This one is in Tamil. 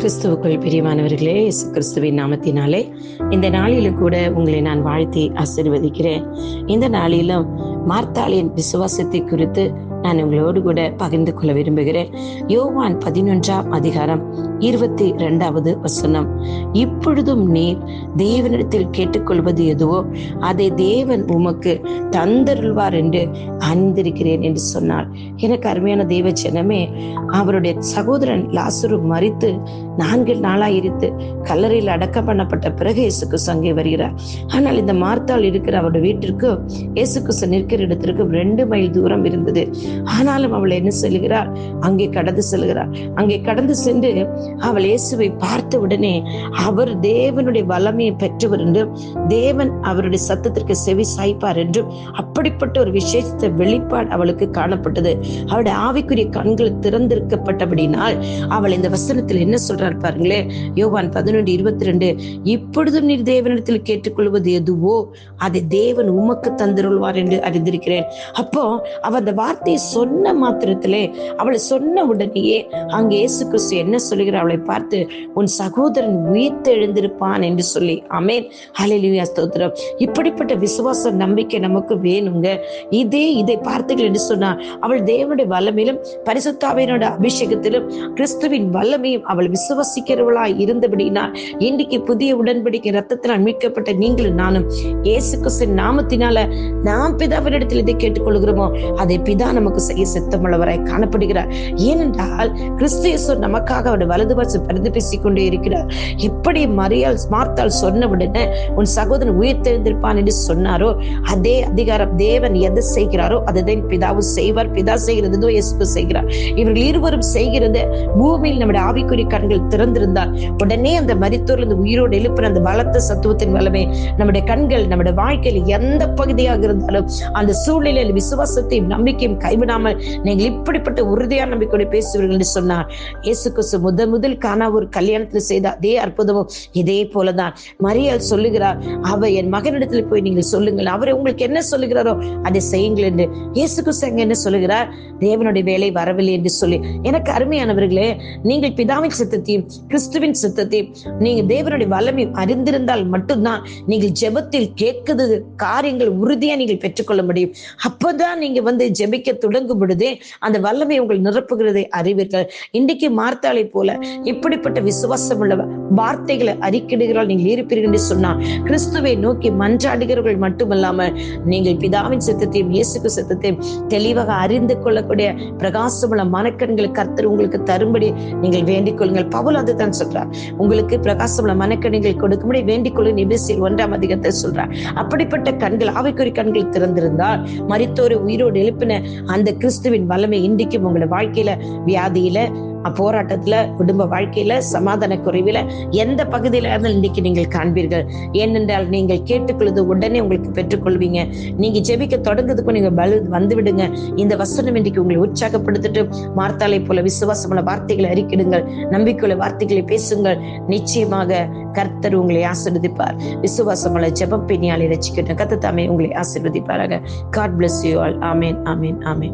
கிறிஸ்துவுக்குள் பிரியமானவர்களே இயேசு கிறிஸ்துவின் நாமத்தினாலே இந்த நாளிலும் கூட உங்களை நான் வாழ்த்தி ஆசீர்வதிக்கிறேன். இந்த நாளிலும் மார்த்தாளின் விசுவாசத்தை குறித்து நான் உங்களோடு கூட பகிர்ந்து கொள்ள விரும்புகிறேன். யோவான் பதினொன்றாம் அதிகாரம் இருபத்தி இரண்டாவது வசனம். இப்பொழுதும் நீர் தேவனிடத்தில் கேட்டுக்கொள்வது எதுவோ அதை தேவன் உமக்கு தந்தருள்வார் என்று அறிந்திருக்கிறேன் என்று சொன்னார். எனக்கு அருமையான தெய்வ ஜனமே அவருடைய சகோதரன் லாசுரு மறித்து நான்கு நாளாயிரித்து கல்லறையில் அடக்கம் பண்ணப்பட்ட பிறகு இயேசு கிறிஸ்து அங்கே வருகிறார். ஆனால் இந்த மார்த்தாள் இருக்கிற அவருடைய வீட்டிற்கு இயேசு கிறிஸ்து நிற்கிற இடத்திற்கு ரெண்டு மைல் தூரம் இருந்தது. ஆனாலும் அவள் என்ன செல்கிறார் அங்கே கடந்து செல்கிறார் அங்கே கடந்து சென்று அவள் இயேசுவை பார்த்த உடனே அவர் தேவனுடைய வல்லமையை பெற்றவர் என்றும் தேவன் அவருடைய சத்தத்திற்கு செவி சாய்ப்பார் என்றும் அப்படிப்பட்ட ஒரு விசேஷத்த வெளிப்பாடு அவளுக்கு காணப்பட்டது. அவளுடைய ஆவிக்குரிய கண்கள் திறந்திருக்கப்பட்டபடினால் அவள் இந்த வசனத்தில் என்ன சொல்றார் பாருங்களே யோவான் பதினொன்று இருபத்தி ரெண்டு இப்பொழுதும் நீர் தேவனிடத்தில் கேட்டுக்கொள்வது எதுவோ அதை தேவன் உமக்கு தந்திருள்வார் என்று அறிந்திருக்கிறேன். அப்போ அவ அந்த வார்த்தையை சொன்ன மாத்திரத்திலே அவளை சொன்ன உடனேயே அங்கே இயேசு கிறிஸ்து என்ன சொல்லுகிறார்? அவளை பார்த்து உன் சகோதரன் உயிர்த்து எழுந்திருப்பான் என்று சொல்லி அமேன் ஹalleluya ஸ்தோத்திரம். இப்படிப்பட்ட விசுவாச நம்பிக்கை நமக்கு வேணுங்க. இதே இதை பார்த்தீர்கள் என்று சொன்னா அவள் தேவனுடைய வல்லமையிலும் பரிசுத்தாவினோட அபிஷேகத்திலும் கிறிஸ்துவின் வல்லமையும் அவள் விசுவ விசுவசிக்கிறவளாய் இருந்தபடினால் இன்றைக்கு புதிய உடன்படிக்கை ரத்தத்தினால் மீட்கப்பட்ட நீங்களும் நானும். இயேசு கிறிஸ்துவின் நாமத்தினால நாம் பிதாவினிடத்தில் இதை கேட்டுக்கொள்கிறோமோ அதை பிதா நமக்கு செய்ய சித்தமுள்ளவராய் காணப்படுகிறார். ஏனென்றால் கிறிஸ்து நமக்காக அவருடைய வலது பாசம் பரிந்து பேசிக் கொண்டே இருக்கிறார். எப்படி மரியாள் ஸ்மார்த்தால் சொன்ன உடனே உன் சகோதரன் உயிர் தெரிந்திருப்பான் என்று சொன்னாரோ அதே அதிகாரம் தேவன் எதை செய்கிறாரோ அதுதான் பிதாவும் செய்வார். பிதா செய்கிறது இயேசு செய்கிறார். இவர்கள் இருவரும் செய்கிறது பூமியில் நம்முடைய ஆவிக்குறி கண்கள் திறந்திருந்தால் உடனே அந்த மரித்தோர்ல உயிரோடு எழுப்பின அந்த பலத்த சத்துவத்தின் வல்லமே நம்முடைய கண்கள் நம்முடைய வாழ்க்கையில் எந்த பகுதியாக இருந்தாலும் அந்த சூழ்நிலையில் விசுவாசத்தையும் நம்பிக்கையும் கைவிடாமல் நீங்கள் இப்படிப்பட்ட உறுதியான நம்பிக்கையோடு பேசுவீர்கள் என்று சொன்னார். இயேசு கிறிஸ்து முதல் முதல் காணா ஒரு கல்யாணத்தில் செய்த அதே அற்புதமும் இதே போலதான். மரியாள் சொல்லுகிறார் அவ என் மகனிடத்தில் போய் நீங்கள் சொல்லுங்கள் அவர் உங்களுக்கு என்ன சொல்லுகிறாரோ அதை செய்யுங்கள் என்று. இயேசு கிறிஸ்து அங்க என்ன சொல்லுகிறார்? தேவனுடைய வேலை வரவில்லை என்று சொல்லி. எனக்கு அருமையானவர்களே நீங்கள் பிதாவின் சித்தத்தையும் கிறிஸ்துவின் சித்தத்தையும் நீங்க தேவனுடைய வல்லமையும் அறிந்திருந்தால் மட்டும்தான் நீங்கள் ஜெபத்தில் கேட்குது காரியங்கள் உறுதியா நீங்கள் பெற்றுக்கொள்ள முடியும். அப்பதான் நீங்க வந்து ஜெபிக்க தொடங்கும் பொழுதே அந்த வல்லமை உங்கள் நிரப்புகிறதை அறிவீர்கள். இன்றைக்கு மார்த்தாளை போல இப்படிப்பட்ட விசுவாசம் உள்ள வார்த்தைகளை அறிக்கிடுகிறால் நீங்கள் இருப்பீர்கள் என்று சொன்னால் கிறிஸ்துவை நோக்கி மன்றாடுகிறவர்கள் மட்டுமல்லாமல் நீங்கள் பிதாவின் சித்தத்தையும் இயேசுக்கு சித்தத்தையும் தெளிவாக அறிந்து கொள்ளக்கூடிய பிரகாசமுள்ள மனக்கண்களை கர்த்தர் உங்களுக்கு தரும்படி நீங்கள் வேண்டிக் கொள்ளுங்கள். பவுல் அதுதான் சொல்றார். உங்களுக்கு பிரகாசமுள்ள மனக்கணிகள் கொடுக்கும்படி வேண்டிக் கொள்ளும் நிபிசில் ஒன்றாம் அதிகத்தை சொல்றார். அப்படிப்பட்ட கண்கள் ஆவிக்குறி கண்கள் திறந்திருந்தால் மறித்தோரை உயிரோடு எழுப்பின அந்த கிறிஸ்துவின் வல்லமை இன்றைக்கும் உங்களோட வாழ்க்கையில வியாதியில போராட்டத்துல குடும்ப வாழ்க்கையில சமாதான குறைவில எந்த பகுதியில இருந்தாலும் இன்னைக்கு நீங்கள் காண்பீர்கள். ஏனென்றால் நீங்கள் கேட்டுக்கொள்வது உடனே உங்களுக்கு பெற்றுக்கொள்வீங்க. நீங்க ஜெபிக்க தொடங்குறதுக்கும் நீங்க பலு வந்து விடுங்க இந்த வசனம் இன்றைக்கு உங்களை உற்சாகப்படுத்திட்டு மார்த்தாலை போல விசுவாசமுள்ள வார்த்தைகளை அறிக்கிடுங்கள். நம்பிக்கையுள்ள வார்த்தைகளை பேசுங்கள். நிச்சயமாக கர்த்தர் உங்களை ஆசிர்வதிப்பார். விசுவாசமுள்ள ஜெபம் பின்னியாலை ரசிக்கட்டும். கத்த தாமே உங்களை ஆசிர்வதிப்பாராக. God bless you all amen amen amen